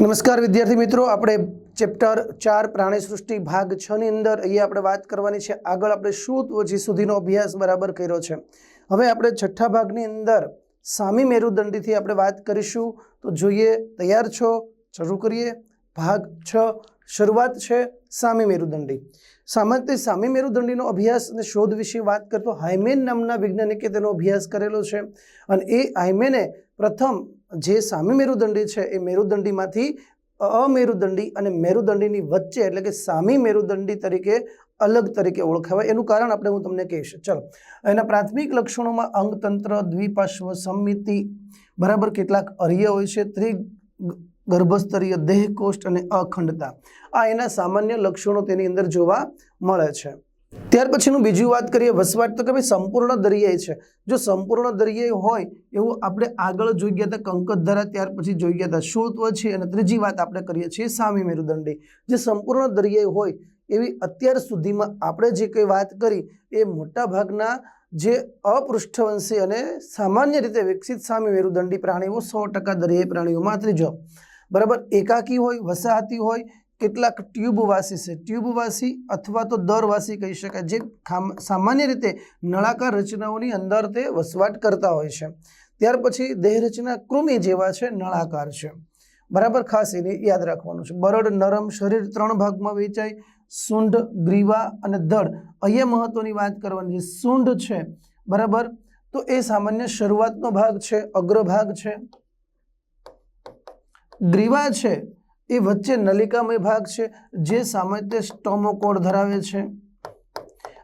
નમસ્કાર વિદ્યાર્થી મિત્રો, આપણે ચેપ્ટર ચાર, પ્રાણી સૃષ્ટિ ભાગ છ ની અંદર અહીંયા આપણે વાત કરવાની છે. આગળ આપણે શું હજી સુધીનો અભ્યાસ બરાબર કર્યો છે. હવે આપણે છઠ્ઠા ભાગની અંદર સામી મેરુદંડીથી આપણે વાત કરીશું. તો જોઈએ, તૈયાર છો? શરૂ કરીએ. ભાગ છ, શરૂઆત છે સામી મેરુદંડી. સામાન્ય સામી મેરુદંડીનો અભ્યાસ અને શોધ વિશે વાત કરતો હાઇમેન નામના વૈજ્ઞાનિકે તેનો અભ્યાસ કરેલો છે. અને એ હાઇમેને પ્રથમ જે સામી મેરુદંડી છે એ મેરુદંડીમાંથી અમેરુદંડી અને મેરુદંડીની વચ્ચે એટલે કે સામી મેરુદંડી તરીકે અલગ તરીકે ઓળખાવાય. એનું કારણ આપણે હું તમને કહીશ. ચલો. એના પ્રાથમિક લક્ષણોમાં અંગતંત્ર દ્વિપાર્શ્વ સંમિતિ, બરાબર કેટલાક અર્ય હોય છે? ત્રિ ગર્ભસ્તરીય દેહકોષ્ઠ અને અખંડતા. આ એના સામાન્ય લક્ષણો તેની અંદર જોવા મળે છે. ત્યાર પછીનું બીજું વાત કરીએ, વસવાટ તો કે ભાઈ સંપૂર્ણ દરિયાઈ છે. જો સંપૂર્ણ દરિયાઈ હોય, એવું આપણે આગળ જોઈ ગયા હતા કંકતધારા ત્યાર પછી જોઈ ગયા હતા શુળત્વ છે, અને ત્રીજી વાત આપણે કરીએ છીએ સામી મેરુદંડી. જે સંપૂર્ણ દરિયાઈ હોય, એવી અત્યાર સુધીમાં આપણે જે કંઈ વાત કરી, એ મોટા ભાગના જે અપૃષ્ઠવંશી અને સામાન્ય રીતે વિકસિત સામી મેરુદંડી પ્રાણીઓ, સો ટકા દરિયાઈ પ્રાણીઓમાં ત્રીજો. બરાબર, એકાકી હોય, વસાહતી હોય કેટલાક ટ્યુબવાસી છે. ટ્યુબવાસી અથવા તો દરવાસી કહી શકાય, જે સામાન્ય રીતે નળાકાર રચનાઓની અંદર તે વસવાટ કરતા હોય છે. ત્યાર પછી દેહરચના કૃમિ જેવા છે, નળાકાર છે. બરાબર ખાસ એને યાદ રાખવાનું છે. બરડ, નરમ શરીર ત્રણ ભાગમાં વેચાય સૂંઢ, ગ્રીવા અને દળ. અહીંયા મહત્વની વાત કરવાની છે, સૂંઢ છે. બરાબર? તો એ સામાન્ય શરૂઆતનો ભાગ છે, અગ્રભાગ છે. ગ્રીવા છે એ વચ્ચે નલિકામય ભાગ છે, જે સામાન્ય સ્ટોમોકોડ ધરાવે છે.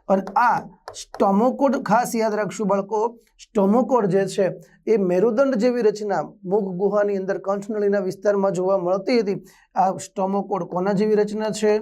અને આ સ્ટોમોકોડ ખાસ યાદ રાખશું બાળકો, સ્ટોમોકોડ જે છે, એ મેરુદંડ જેવી રચના મુખ ગુહાની અંદર કંઠનળીના વિસ્તારમાં જોવા મળતી હતી. આ સ્ટોમોકોડ કોના જેવી રચના છે?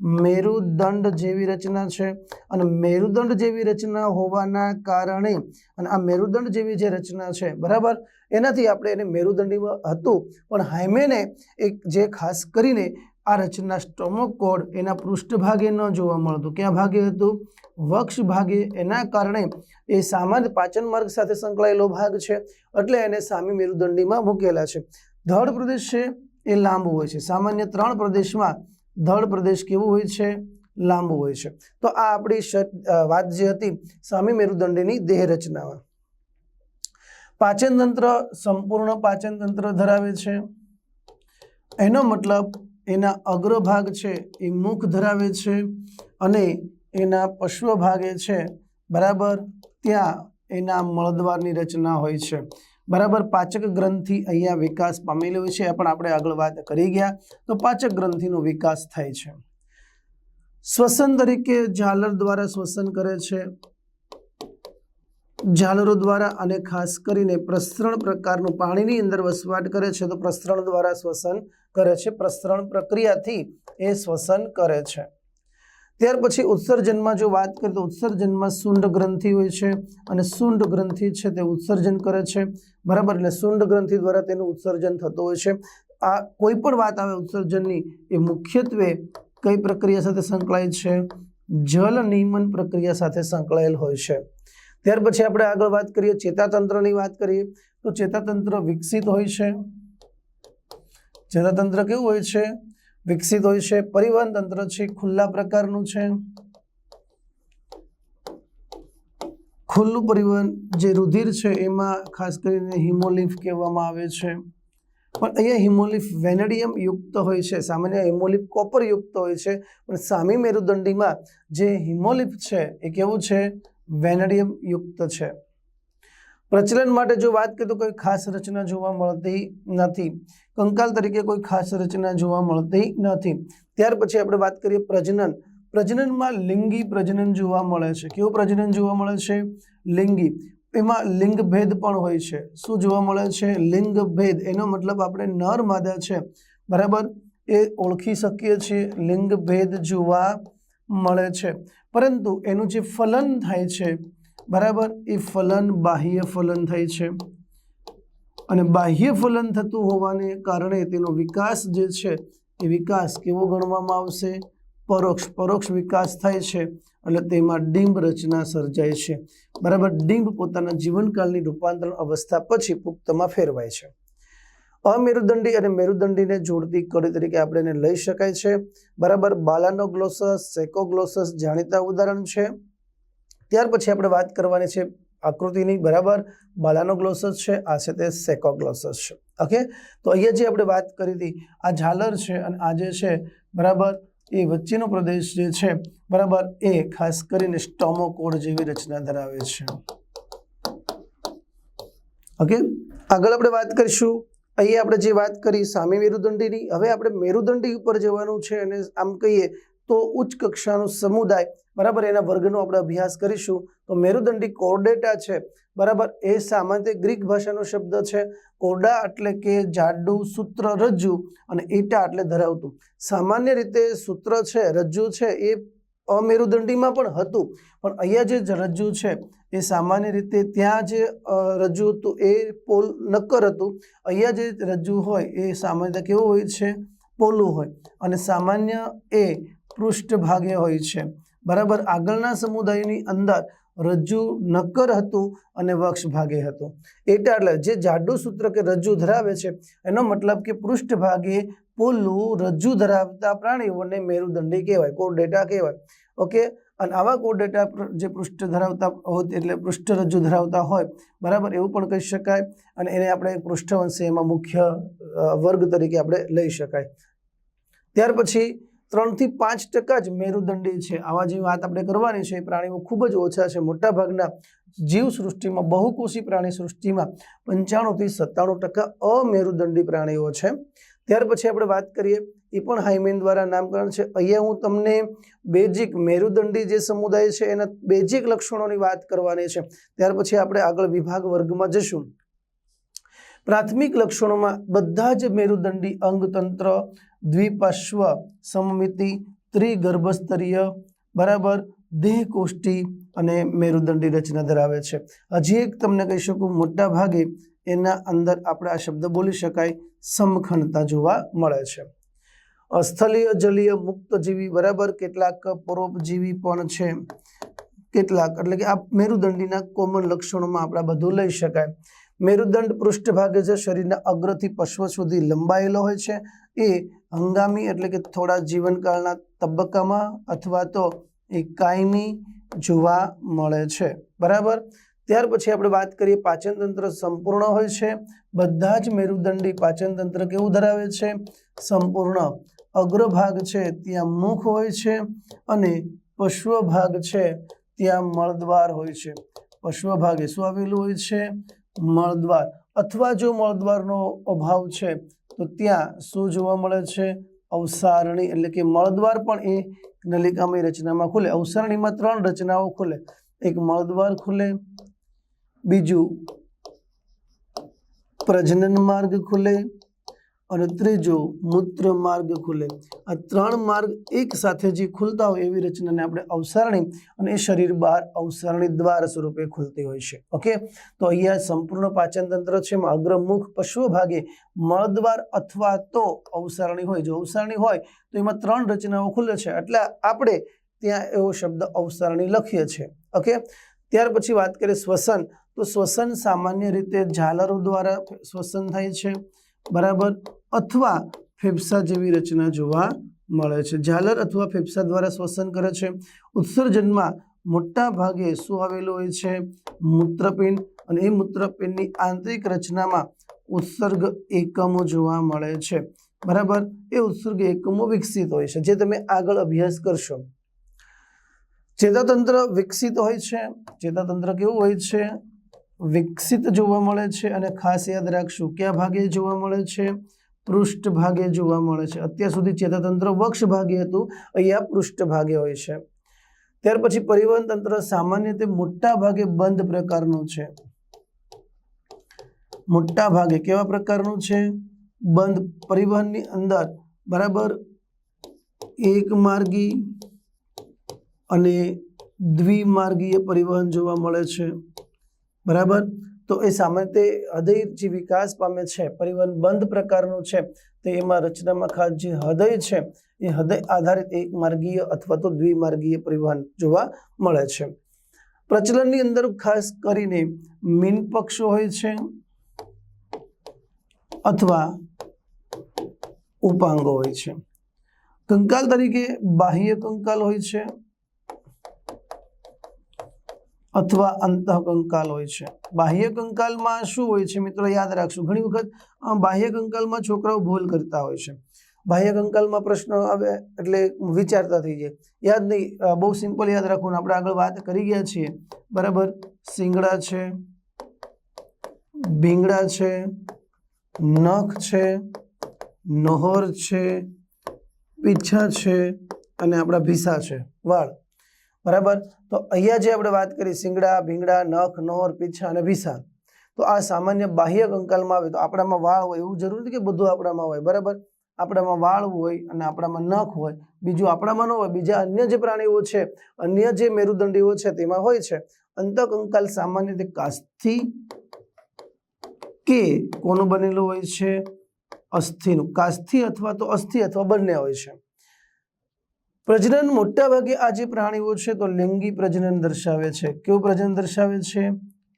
મેરુદંડ જેવી રચના છે. અને મેરુદંડ જેવી રચના હોવાના કારણે અને આ મેરુદંડ જેવી જે રચના છે, બરાબર? એનાથી આપણે એને મેરુદંડીમાં હતું. પણ હાઇમેને એક જે ખાસ કરીને આ રચના સ્ટોમોકોડ એના પૃષ્ઠભાગે ન જોવા મળતું. ક્યાં ભાગે હતું? વક્ષ ભાગે. એના કારણે એ સામાન્ય પાચન માર્ગ સાથે સંકળાયેલો ભાગ છે. એટલે એને સામી મેરુદંડીમાં મૂકેલા છે. ધડ પ્રદેશ છે એ લાંબુ હોય છે. સામાન્ય ત્રણ પ્રદેશમાં ધડ પ્રદેશ કેવું હોય છે? લાંબુ હોય છે. તો આ આપણી વાત જે હતી સામી મેરુદંડીની દેહ રચનામાં પાચન તંત્ર સંપૂર્ણ પાચન તંત્ર ધરાવે છે. એનો મતલબ એના અગ્રભાગ છે એ મુખ ધરાવે છે અને એના પશ્વ ભાગે છે. બરાબર? ત્યાં એના મળદ્વારની રચના હોય છે. બરાબર પાચક ગ્રંથિ અહીંયા વિકાસ પામેલો છે, એ પણ આપણે આગળ વાત કરી ગયા. તો પાચક ગ્રંથિનો વિકાસ થાય છે. શ્વસન તરીકે ઝાલર દ્વારા શ્વસન કરે છે. ઝાલરો દ્વારા અને ખાસ કરીને પ્રસરણ પ્રકારનું પાણીની અંદર વસવાટ કરે છે, તો પ્રસરણ દ્વારા શ્વસન કરે છે. પ્રસરણ પ્રક્રિયાથી એ શ્વસન કરે છે. ત્યાર પછી ઉત્સર્જનમાં જો વાત કરીએ તો ઉત્સર્જનમાં શુંડ ગ્રંથિ હોય છે અને શુંડ ગ્રંથિ છે તે ઉત્સર્જન કરે છે. બરાબર, એટલે શુંડ ગ્રંથિ દ્વારા તેનું ઉત્સર્જન થતું હોય છે. આ કોઈ પણ વાત આવે ઉત્સર્જનની, એ મુખ્યત્વે કઈ પ્રક્રિયા સાથે સંકળાયેલ છે? જલ નિયમન પ્રક્રિયા સાથે સંકળાયેલ હોય છે. ત્યાર પછી આપણે આગળ વાત કરીએ, ચેતાતંત્રની વાત કરીએ, તો ચેતાતંત્ર વિકસિત હોય છે. ચેતાતંત્ર કેવું હોય છે? વિકસિત હોય છે. પરિવહન તંત્ર છે, ખુલ્લા પ્રકારનું છે. ખુલ્લું પરિવહન જે રુધિર છે, એમાં ખાસ કરીને હિમોલિફ કહેવામાં આવે છે. પણ અહીંયા હિમોલિફ વેનેડિયમ યુક્ત હોય છે. સામાન્ય હિમોલિફ કોપર યુક્ત હોય છે. પણ સામી મેરુદંડીમાં જે હિમોલિફ છે, એ કેવું છે? વેનેડિયમ યુક્ત છે. પ્રચલન માટે જો વાત કરીએ તો કોઈ ખાસ રચના જોવા મળતી નથી. કંકાલ તરીકે કોઈ ખાસ રચના જોવા મળતી નથી. ત્યાર પછી આપણે વાત કરીએ પ્રજનન. પ્રજનનમાં લિંગી પ્રજનન જોવા મળે છે. કેવું પ્રજનન જોવા મળે છે? લિંગી. એમાં લિંગ ભેદ પણ હોય છે. શું જોવા મળે છે? લિંગ ભેદ એનો મતલબ આપણે નર માદા છે. બરાબર? એ ઓળખી શકીએ છીએ. લિંગ ભેદ જોવા મળે છે. પરંતુ એનું જે ફલન થાય છે બરાબર? એ ફલન બાહ્ય ફલન થાય છે. અને બાહ્ય ફલન થતું હોવાને કારણે તેનો વિકાસ જે છે, એ વિકાસ કેવો ગણવામાં આવશે? પરોક્ષ પરોક્ષ વિકાસ થાય છે એટલે તેમાં ડિંબ રચના સર્જાય છે. બરાબર? ડિંબ પોતાના જીવનકાળની રૂપાંતરણ અવસ્થા પછી પુખ્તમાં ફેરવાય છે. અમેરુદંડી અને મેરુદંડીને જોડતી કડી તરીકે આપણે એને લઈ શકાય છે. બરાબર? બાલાનો ગ્લોસસ સેકોગ્લોસસ જાણીતા ઉદાહરણ છે. ત્યાર પછી આપણે વાત કરવાની છે આકૃતિની. બરાબર? બાલાનો ગ્લોસસ છે, આ છે તે સેકોગ્લોસસ છે. ઓકે? તો અહીંયા જે આપણે વાત કરી હતી, આ ઝાલર છે અને આ જે છે, બરાબર? એ વચ્ચેનો પ્રદેશ જે છે, બરાબર? એ ખાસ કરીને સ્ટોમોકોડ જેવી રચના ધરાવે છે. ઓકે? આગળ આપણે વાત કરીશું. અહીંયા આપણે જે વાત કરી સામી મેરુદંડીની, હવે આપણે મેરુદંડી ઉપર જવાનું છે અને આમ કહીએ તો ઉચ્ચ કક્ષાનો સમુદાય, બરાબર, એના વર્ગનો આપણે અભ્યાસ કરીશું. તો મેરુદંડી કોર્ડેટા છે, બરાબર, એ સામાન્ય ગ્રીક ભાષાનો શબ્દ છે. કોર્ડા એટલે કે જાડું સૂત્ર રજ્જુ અને ઈટા એટલે ધરાવતું. સામાન્ય રીતે સૂત્ર છે, રજ્જુ છે, એ અમેરુદંડીમાં પણ હતું. પણ અહીંયા જે રજ્જુ છે, એ સામાન્ય રીતે ત્યાં જે રજ્જુ હતું, એ પોલ નક્કર હતું. અહીંયા જે રજ્જુ હોય, એ સામાન્ય કેવું હોય છે? પોલું હોય. અને સામાન્ય એ પૃષ્ઠભાગે હોય છે. બરાબર આગળના સમુદાયની અંદર રજ્જુ નક્કર હતું અને વક્ષ ભાગે હતું. એટલે એટલે જે જાડું સૂત્ર કે રજ્જુ ધરાવે છે, એનો મતલબ કે પૃષ્ઠભાગે પોલું રજ્જુ ધરાવતા પ્રાણીઓને મેરુદંડી કહેવાય, કોરડેટા કહેવાય. ઓકે? અને આવા કોર્ડેટા જે પૃષ્ઠ ધરાવતા હોય એટલે પૃષ્ઠ રજ્જુ ધરાવતા હોય, બરાબર એવું પણ કહી શકાય. અને એને આપણે પૃષ્ઠવંશી એમાં મુખ્ય વર્ગ તરીકે આપણે લઈ શકાય. ત્યાર પછી ત્રણથી પાંચ ટકા જ મેરુદંડી છે. આવા જે વાત આપણે કરવાની છે, એ પ્રાણીઓ ખૂબ જ ઓછા છે. મોટાભાગના જીવ સૃષ્ટિમાં બહુકોષી પ્રાણી સૃષ્ટિમાં પંચાણુંથી સત્તાણું ટકા અમેરુદંડી પ્રાણીઓ છે. ત્યાર પછી આપણે વાત કરીએ, એ પણ હાઇમેન દ્વારા નામકરણ છે. અહીંયા હું તમને બેઝિક મેરુદંડી જે સમુદાય છે, એના બેઝિક લક્ષણોની વાત કરવાની છે. ત્યાર પછી આપણે આગળ વિભાગ વર્ગમાં જશું. પ્રાથમિક લક્ષણોમાં બધા જ મેરુદંડી અંગતંત્ર દ્વિપાર્શ્વ સમમિતિ ત્રિગર્ભસ્તરીય, બરાબર દેહકોષ્ટિ અને મેરુદંડી રચના ધરાવે છે. હજી એક તમને કહી શકું, મોટા ભાગે એના અંદર આપણે આ શબ્દ બોલી શકાય સમખંડતા જોવા મળે છે. સ્થલીય જલીય મુક્તજીવી બરાબર? કેટલાક પરોપજીવી પણ છે. કેટલાક, એટલે કે આ મેરુદંડીના કોમન લક્ષણોમાં આપણે બધું લઈ શકાય. મેરુદંડ પૃષ્ઠભાગે જે શરીરના અગ્રથી પશ્વ સુધી લંબાયેલો હોય છે. એ હંગામી એટલે કે થોડા જીવનકાળના તબક્કામાં અથવા તો એ કાયમી જોવા મળે છે. બરાબર? ત્યાર પછી આપણે વાત કરીએ પાચન તંત્ર સંપૂર્ણ હોય છે. બધા જ મેરુદંડી પાચન તંત્ર કેવું ધરાવે છે? સંપૂર્ણ. અગ્રભાગ છે, ત્યાં મુખ હોય છે અને પશ્વ ભાગ છે, ત્યાં મળદ્વાર હોય છે. પશ્વ ભાગે શું આવેલું હોય છે? મળદ્વાર. અથવા જો મળદ્વારનો અભાવ છે તો ત્યાં શું જોવા મળે છે? અવસારણી એટલે કે મળદ્વાર પણ એ નલિકામય રચનામાં ખુલે. અવસારણીમાં ત્રણ રચનાઓ ખુલે. એક મળદ્વાર ખુલે, બીજું પ્રજનન માર્ગ ખુલે અને ત્રીજો મૂત્ર માર્ગ ખુલે. આ ત્રણ માર્ગ એક સાથે જે ખુલતા હોય એવી રચનાને આપણે અવસારણી અને એ શરીર બહાર અવસારણી દ્વાર સ્વરૂપે ખુલતી હોય છે. ઓકે? તો અહીંયા સંપૂર્ણ પાચન તંત્ર છે. એમાં અગ્રમુખ પશ્વ ભાગે મળદ્વાર અથવા તો અવસારણી હોય. જો અવસારણી હોય તો એમાં ત્રણ રચનાઓ ખુલે છે. એટલે આપણે ત્યાં એવો શબ્દ અવસારણી લખીએ છીએ. ઓકે? ત્યાર પછી વાત કરીએ શ્વસન. તો શ્વસન સામાન્ય રીતે ઝાલરો દ્વારા શ્વસન થાય છે. બરાબર? અથવા ફેફસા જેવી રચના જોવા મળે છે. ઝાલર અથવા ફેફસા દ્વારા શ્વસન કરે છે. ઉત્સર્જનમાં મોટા ભાગે શું આવેલું હોય છે? મૂત્રપિંડ અને એ મૂત્રપિંડની આંતરિક રચનામાં ઉત્સર્ગ એકમો જોવા મળે છે. બરાબર? એ ઉત્સર્ગ એકમો વિકસિત હોય છે, જે તમે આગળ અભ્યાસ કરશો. ચેતાતંત્ર વિકસિત હોય છે. ચેતાતંત્ર કેવું હોય છે? વિકસિત જોવા મળે છે અને ખાસ યાદ રાખશું, કયા ભાગે જોવા મળે છે? પૃષ્ઠ ભાગે જોવા મળે છે. અત્યાર સુધી ચેતાતંત્ર વક્ષ ભાગે હતું, અહીંયા પૃષ્ઠ ભાગે હોય છે. ત્યાર પછી પરિવહન તંત્ર સામાન્ય રીતે મોટા ભાગે બંધ પ્રકારનું છે. મોટા ભાગે કેવા પ્રકારનું છે? બંધ પરિવહનની અંદર, બરાબર? એક માર્ગી અને દ્વિમાર્ગીય પરિવહન જોવા મળે છે. બરાબર? તો એ સામાન્ય હૃદય જે વિકાસ પામે છે, પરિવહન બંધ પ્રકારનું છે, તો એમાં રચનામાં ખાસ જે હૃદય છે, એ હૃદય આધારિત એક માર્ગીય અથવા તો દ્વિમાર્ગીય પરિવહન જોવા મળે છે. પ્રચલનની અંદર ખાસ કરીને મીન પક્ષો હોય છે અથવા ઉપાંગો હોય છે. કંકાલ તરીકે બાહ્ય કંકાલ હોય છે અથવા અંતઃકંકાલ હોય છે. બાહ્ય કંકાલમાં શું હોય છે મિત્રો? યાદ રાખશું, ઘણી વખત બાહ્ય કંકાલમાં છોકરાઓ ભૂલ કરતા હોય છે. બાહ્ય કંકાલમાં પ્રશ્ન આવે એટલે વિચારતા થઈ જાય. યાદ નહીં બહુ સિમ્પલ યાદ રાખવું આપણે આગળ વાત કરી ગયા છીએ. બરાબર? સિંગડા છે, ભીંગડા છે, નખ છે, નહોર છે, પીછા છે અને આપણા ભીસા છે. વાળ. બરાબર? તો અહીંયા જે આપણે વાત કરી, શિંગડા, ભીંગડા, નખ, નોર, પીછા અને ભીસા, તો આ સામાન્ય બાહ્ય કંકાલમાં આવે તો આપણામાં વાળ હોય એવું જરૂરી નથી કે બધું આપણામાં હોય, બરાબર? આપણામાં વાળ હોય અને આપણામાં નખ હોય, બીજું આપણામાં ન હોય, બીજા અન્ય જે પ્રાણીઓ છે, અન્ય જે મેરુદંડીઓ છે તેમાં હોય છે. અંતકંકાલ સામાન્ય રીતે કાસ્થિ કે કોનું બનેલું હોય છે? અસ્થિનું. કાસ્થિ અથવા તો અસ્થિ અથવા બંને હોય છે. પ્રજનન મોટા ભાગે આ જે પ્રાણીઓ છે, તો લિંગી પ્રજનન દર્શાવે છે. કેવું પ્રજનન દર્શાવે છે?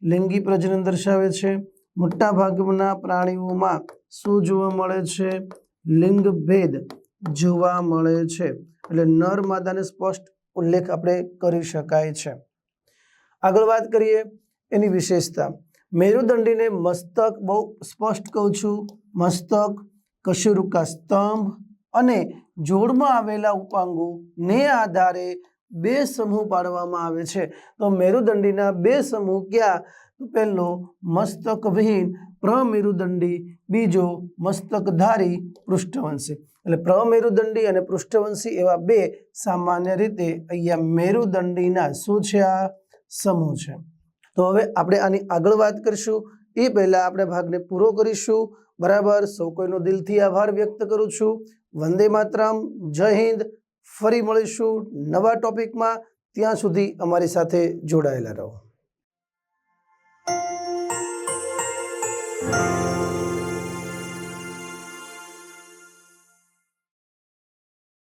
લિંગી પ્રજનન દર્શાવે છે, મોટા ભાગના પ્રાણીઓમાં શું જોવા મળે છે? લિંગ ભેદ જોવા મળે છે. એટલે નર માદાને સ્પષ્ટ ઉલ્લેખ આપણે કરી શકાય છે. આગળ વાત કરીએ એની વિશેષતા. મેરુદંડીને મસ્તક બહુ સ્પષ્ટ કહું છું. મસ્તક, કશુરુકા સ્તંભ અને જોડમાં આવેલા ઉપાંગોને આધારે બે સમૂહ પાડવામાં આવે છે. તો મેરુદંડીના બે સમૂહ ક્યાં? પહેલો મસ્તકવિહીન પ્રમેરુદંડી બીજો મસ્તકધારી પૃષ્ઠવંશી. એટલે પ્રમેરુદંડી અને પૃષ્ઠવંશી એવા બે સામાન્ય રીતે અહીંયા મેરુદંડીના શું છે આ? સમૂહ છે. તો હવે આપણે આની આગળ વાત કરીશું. એ પહેલાં આપણે ભાગને પૂરો કરીશું. બરાબર? સૌ કોઈનો દિલથી આભાર વ્યક્ત કરું છું. વંદે માતરમ જય હિન્દ. ફરી મળીશું નવા ટોપિકમાં. ત્યાં સુધી અમારી સાથે જોડાયેલા રહો.